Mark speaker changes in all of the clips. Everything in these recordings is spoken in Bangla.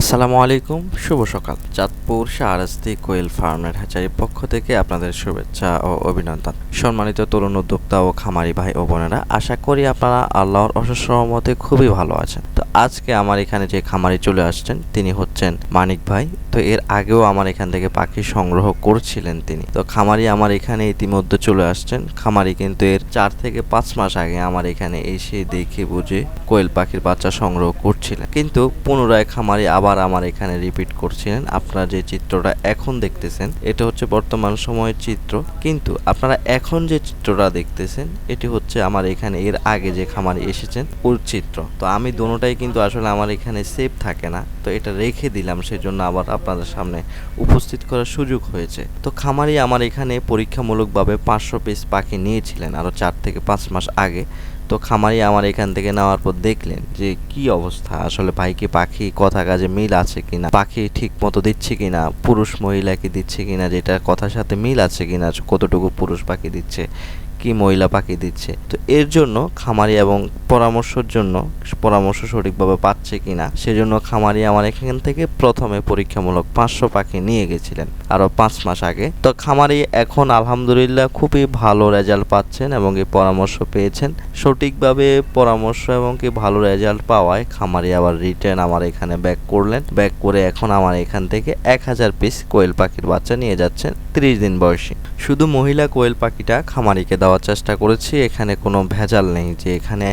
Speaker 1: আসসালামু আলাইকুম, শুভ সকাল। চাঁদপুর শাহরাস্তি কোয়েল ফার্মের হ্যাচারির পক্ষ থেকে আপনাদের শুভেচ্ছা ও অভিনন্দন। সম্মানিত তরুণ উদ্যোক্তা ও খামারি ভাই ও বোনেরা, আশা করি আপনারা আল্লাহর অশেষ রহমতে খুবই ভালো আছেন। তো আজকে আমার এখানে যে খামারি চলে আসছেন, তিনি হচ্ছেন মানিক ভাই। তো এর আগেও আমার এখান থেকে পাখি সংগ্রহ করছিলেন তিনি। তো খামারি আমার এখানে ইতিমধ্যে চলে আসছেন। খামারি কিন্তু এর চার থেকে পাঁচ মাস আগে আমার এখানে এসে দেখে বুঝে কোয়েল পাখির বাচ্চা সংগ্রহ করছিলেন। কিন্তু পুনরায় খামারি আবার আমার এখানে রিপিট করছিলেন। আপনারা যে চিত্রটা এখন দেখতেছেন, এটা হচ্ছে বর্তমান সময়ের চিত্র। কিন্তু আপনারা এখন যে চিত্রটা দেখতেছেন, এটি হচ্ছে আমার এখানে এর আগে যে খামারি এসেছেন, ওর চিত্র। তো আমি দোনোটাই কিন্তু আসলে আমার এখানে সেভ থাকে না। তো এটা রেখে দিলাম, সেজন্য আবার আপনাদের সামনে উপস্থিত করার সুযোগ হয়েছে। তো খামারি আমার এখানে পরীক্ষামূলকভাবে পাঁচশো পিস পাখি নিয়েছিলেন আরও চার থেকে পাঁচ মাস আগে। তো খামারি আমার এখান থেকে নেওয়ার পর দেখলেন যে কি অবস্থা? আসলে ভাইকে পাখি কথা কাজে মিল আছে কিনা? পাখি ঠিক মতো দিচ্ছে কিনা? পুরুষ মহিলাকে দিচ্ছে কিনা? যেটা কথার সাথে মিল আছে কিনা? কতটুকু পুরুষ পাখি দিচ্ছে? কি মহিলা পাখি দিচ্ছে? তো এর জন্য খামারি এবং পরামর্শের জন্য পরামর্শ সঠিকভাবে পাচ্ছে কিনা, সেজন্য খামারি আমার এখান থেকে প্রথমে পরীক্ষামূলক পাঁচশো পাখি নিয়ে গেছিলেন। আরও পাঁচ মাস আগে। তো খামারি এখন আলহামদুলিল্লাহ খুবই ভালো রেজাল্ট পাচ্ছেন এবং এই পরামর্শ পেয়েছেন। সঠিকভাবে পরামর্শ এবং কি ভালো রেজাল্ট পাওয়ায় খামারি আবার রিটার্ন আমার এখানে ব্যাক করলেন। ব্যাক করে এখন আমার এখান থেকে এক হাজার পিস কোয়েল পাখির বাচ্চা নিয়ে যাচ্ছেন ত্রিশ দিন বয়সে। শুধু মহিলা কোয়েল পাখিটা খামারিকে দেওয়ার চেষ্টা করেছি, এখানে কোনো ভেজাল নেই যে এখানে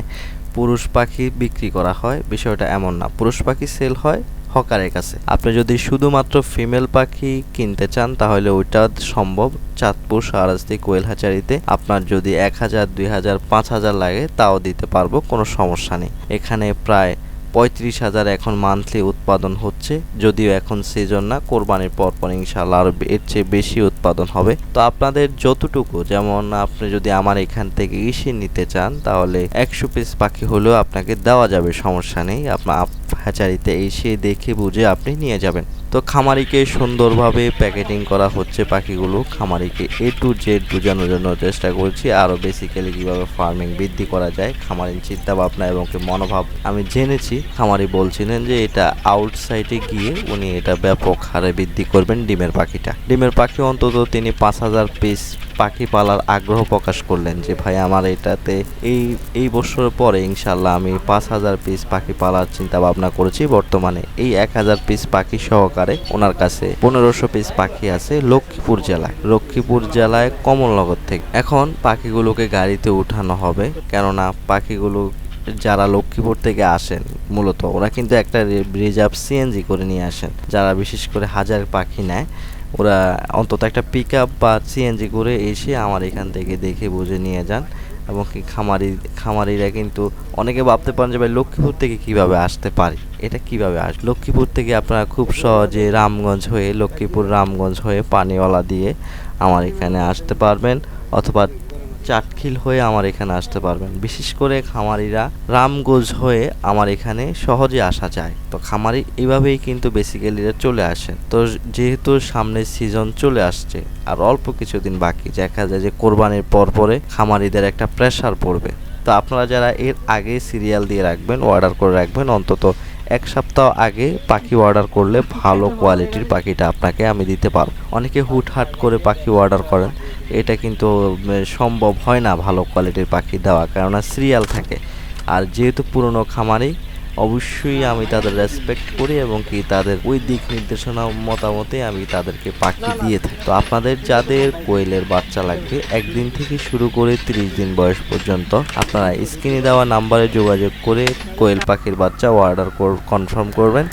Speaker 1: পুরুষ পাখি বিক্রি করা হয়, বিষয়টা এমন না। পুরুষ পাখি সেল হয় হকারের কাছে। আপনি যদি শুধুমাত্র ফিমেল পাখি কিনতে চান, তাহলে ওইটা সম্ভব। চাঁদপুর সারাস্তি কোয়েল হাচারিতে আপনার যদি এক হাজার, দুই হাজার, পাঁচ হাজার লাগে, তাও দিতে পারব, কোনো সমস্যা নেই। এখানে প্রায় পঁয়ত্রিশ হাজার এখন মান্থলি উৎপাদন হচ্ছে, যদিও এখন সিজন না, কোরবানির পরপর পর ইনশাল্লাহ আরও এর চেয়ে বেশি উৎপাদন হবে। তো আপনাদের যতটুকু, যেমন আপনি যদি আমার এখান থেকে ইসে নিতে চান, তাহলে একশো পিস পাখি হলেও আপনাকে দেওয়া যাবে, সমস্যা নেই। আপনার হ্যাচারিতে এসে দেখে বুঝে আপনি নিয়ে যাবেন। তো খামারিকে সুন্দরভাবে প্যাকেটিং করা হচ্ছে পাখিগুলো। খামারিকে এ টু জেড বোঝানোর জন্য চেষ্টা করছি। আরও বেসিক্যালি কীভাবে ফার্মিং বৃদ্ধি করা যায়, খামারির চিন্তাভাবনা এবং মনোভাব আমি জেনেছি। খামারি বলছিলেন যে এটা আউটসাইডে গিয়ে উনি এটা ব্যাপক হারে বৃদ্ধি করবেন ডিমের পাখিটা। ডিমের পাখি অন্তত তিনি পাঁচ হাজার পিস পাখি পালার আগ্রহ প্রকাশ করলেন যে, ভাই, আমার এটাতে এই এই বছরের পরে ইনশাল্লাহ আমি পাঁচ হাজার পিস পাখি পালার চিন্তা ভাবনা করেছি। বর্তমানে এই এক হাজার পিস পাখি সহকারে ওনার কাছে পনেরোশো পিস পাখি আছে লক্ষ্মীপুর জেলায়। লক্ষ্মীপুর জেলায় কমলনগর থেকে। এখন পাখিগুলোকে গাড়িতে উঠানো হবে। কেননা পাখিগুলো যারা লক্ষ্মীপুর থেকে আসেন, মূলত ওরা কিন্তু একটা রিজার্ভ সিএনজি করে নিয়ে আসেন। যারা বিশেষ করে হাজার পাখি নেয়, ওরা অন্তত একটা পিক আপ বা সিএনজি করে এসে আমার এখান থেকে দেখে বুঝে নিয়ে যান। এবং কি খামারি, খামারিরা কিন্তু অনেকে ভাবতে পারেন যে, ভাই, লক্ষ্মীপুর থেকে কীভাবে আসতে পারি? এটা কীভাবে আস, লক্ষ্মীপুর থেকে আপনারা খুব সহজে রামগঞ্জ হয়ে, লক্ষ্মীপুর, রামগঞ্জ হয়ে পানিওয়ালা দিয়ে আমার এখানে আসতে পারবেন। অথবা চাটখিল হয়ে আমার এখানে আসতে পারবেন। বিশেষ করে খামারিরা রামগোজ হয়ে আমার এখানে সহজে আসা যায়। তো খামারি এইভাবেই কিন্তু বেসিক্যালিরা চলে আসেন তো যেহেতু সামনে সিজন চলে আসছে আর অল্প কিছুদিন বাকি, দেখা যায় যে কোরবানির পর পরে খামারিদের একটা প্রেশার পড়বে। তো আপনারা যারা এর আগে সিরিয়াল দিয়ে রাখবেন অর্ডার করে রাখবেন, অন্তত এক সপ্তাহ আগে পাখি অর্ডার করলে ভালো কোয়ালিটির পাখিটা আপনাকে আমি দিতে পারব। অনেকে হুটহাট করে পাখি অর্ডার করেন। এটা কিন্তু সম্ভব হয় না ভালো কোয়ালিটির পাখি দেওয়া, কেননা সিরিয়াল থাকে। আর যেহেতু পুরনো খামারেই অবশ্যই আমি তাদের রেসপেক্ট করি এবং কি তাদের ওই দিক নির্দেশনা মতামতে আমি তাদেরকে পাখি দিয়ে থাকি। তো আপনাদের যাদের কোয়েলের বাচ্চা লাগবে একদিন থেকে শুরু করে তিরিশ দিন বয়স পর্যন্ত আপনারা স্ক্রিনে দেওয়া নাম্বারে যোগাযোগ করে কোয়েল পাখির বাচ্চা অর্ডার কনফার্ম করবেন।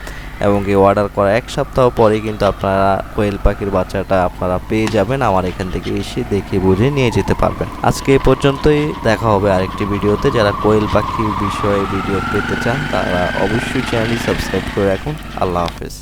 Speaker 1: এবং এই অর্ডার করা এক সপ্তাহ পরে কিন্তু আপনারা কোয়েল পাখির বাচ্চাটা আপনারা পেয়ে যাবেন। আমার এখান থেকে এসে দেখে বুঝে নিয়ে যেতে পারবেন। আজকে এই পর্যন্তই। দেখা হবে আরেকটি ভিডিওতে। যারা কোয়েল পাখির বিষয়ে ভিডিও পেতে চান, তারা অবশ্যই চ্যানেলটি সাবস্ক্রাইব করে রাখুন। আল্লাহ হাফেজ।